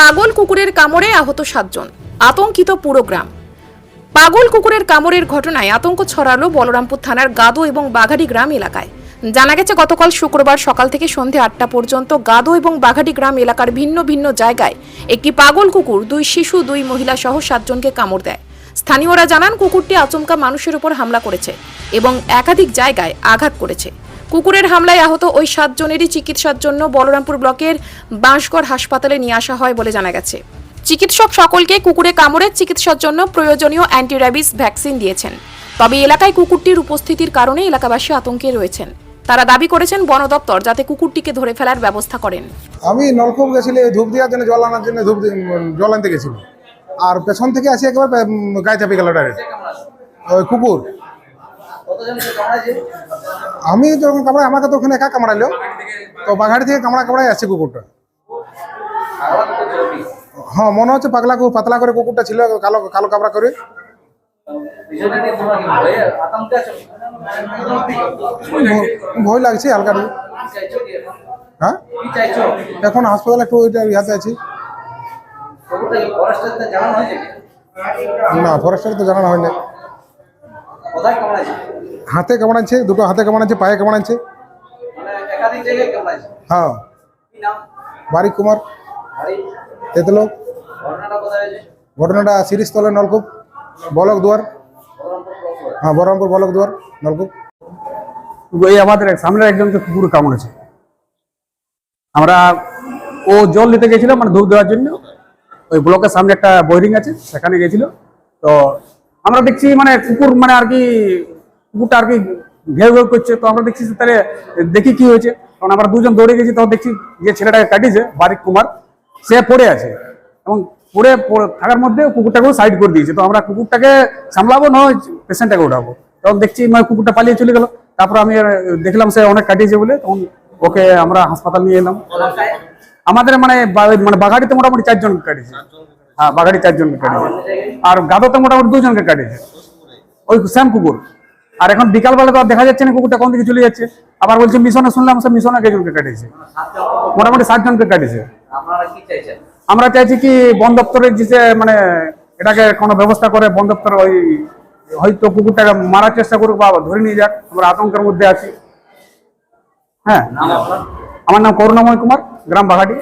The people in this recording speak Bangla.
পাগল কুকুরের কামড়ে আহত সাতজন। আতঙ্কিত পুরো গ্রাম। পাগল কুকুরের কামড়ের ঘটনায় আতঙ্ক ছড়ালো বলরামপুর থানার গাদো এবং বাঘাডি গ্রাম এলাকায়। জানা গেছে, গতকাল শুক্রবার সকাল থেকে সন্ধে আটটা পর্যন্ত গাদো এবং বাঘাডি গ্রাম এলাকার ভিন্ন ভিন্ন জায়গায় একটি পাগল কুকুর, দুই শিশু, দুই মহিলা সহ সাতজনকে কামড় দেয়। স্থানীয়রা জানান, কুকুরটি আচমকা মানুষের উপর হামলা করেছে এবং একাধিক জায়গায় আঘাত করেছে। কুকুরের হামলায় আহত ওই সাতজনেরই চিকিৎসার জন্য বলরামপুর ব্লকের বাঁশগড় হাসপাতালে নিয়ে আসা হয় বলে জানা গেছে। চিকিৎসক সকলকে কুকুরে কামড়ের চিকিৎসার জন্য প্রয়োজনীয় অ্যান্টির্যাবিস ভ্যাকসিন দিয়েছেন। তবে এলাকায় কুকুরটির উপস্থিতির কারণে এলাকাবাসী আতঙ্কে রয়েছেন। তারা দাবি করেছেন বন দপ্তর যাতে কুকুরটিকে ধরে ফেলার ব্যবস্থা করেন। আমি নলকূপ গেছিলি ধূপ দেওয়ার জন্য জল আনার জন্য ধূপ জল আনতে গেছিল। আর পেছন থেকে আসি একবার গায়ে চাপে গেল ডাইরেক্ট ওই কুকুর। আমি যখন কামড়াই আমাকে তো ওখানে একা কামড়াইলো। তো বাঘাড়ি থেকে কামড়া কামড়াই আসছে কুকুরটা। হ্যাঁ মনে হচ্ছে পাগলা কুকুর পাতলা করে কুকুরটা ছিল কালো কালো কামড়া করে। ভয় লাগছে হালকা হ্যাঁ? এখন হাসপাতালে একটু ইয়াতে আছি। না ফরেস্টার তো জানানো হয়নি। হাতে কামড়াচ্ছে দুটো হাতে কামড়াচ্ছে পায়ে কামড়াচ্ছে হ্যাঁ। বারিক কুমার। তেতলো। ঘটনাটা সিরিজতলের নলকূপ, বলক দুয়ার। হ্যাঁ বহরমপুর বলক দুয়ার, নলকূপ। এই আমাদের সামনের একজনকে কুকুর কামড়েছে। আমরা, ও জল নিতে গেছিল মানে ধূপ দেওয়ার জন্য। ওই ব্লকের সামনে একটা বোরিং আছে, সেখানে গেছিল। তো আমরা দেখছি মানে কুকুর মানে আর কি কুকুরটা আর কি ঘেউ ঘেউ করছে। তো আমরা দেখছি তাহলে দেখি কি হয়েছে। কারণ আমরা দুজন দৌড়ে গেছি, তখন দেখছি যে ছেলেটাকে কাটিয়েছে, বারিক কুমার। সে পড়ে আছে এবং পড়ে থাকার মধ্যে কুকুরটাকেও সাইড করে দিয়েছে। তো আমরা কুকুরটাকে সামলাবো নয় পেশেন্টটাকে উঠাবো? তখন দেখছি মানে কুকুরটা পালিয়ে চলে গেল। তারপর আমি দেখলাম সে অনেক কাটিয়েছে বলে, তখন ওকে আমরা হাসপাতাল নিয়ে এলাম। আমাদের মানে মানে বাগাড়িতে মোটামুটি চারজন কাটিয়েছে। হ্যাঁ বাগাড়ি চারজন কাটিয়েছে। আর গাদোতে মোটামুটি দুজনকে কাটিয়েছে। ওই শ্যাম কুকুর। আর এখন বিকালবেলা তো আর দেখা যাচ্ছে না, কুকুরটা কোন দিকে চলে যাচ্ছে। আবার বলছে, মিশনে শুনলাম, সে মিশনে একজনকে কাটিয়েছে। মোটামুটি সাতজনকে কাটিয়েছে। আমরা চাইছি কি বন দপ্তরের যে মানে এটাকে কোনো ব্যবস্থা করে বন দপ্তর ওই, হয়তো কুকুরটাকে মারার চেষ্টা করুক বা ধরে নিয়ে যাক। আমরা আতঙ্কের মধ্যে আছি। হ্যাঁ। আমার নাম করুণাময় কুমার, গ্রাম বাঘাটি।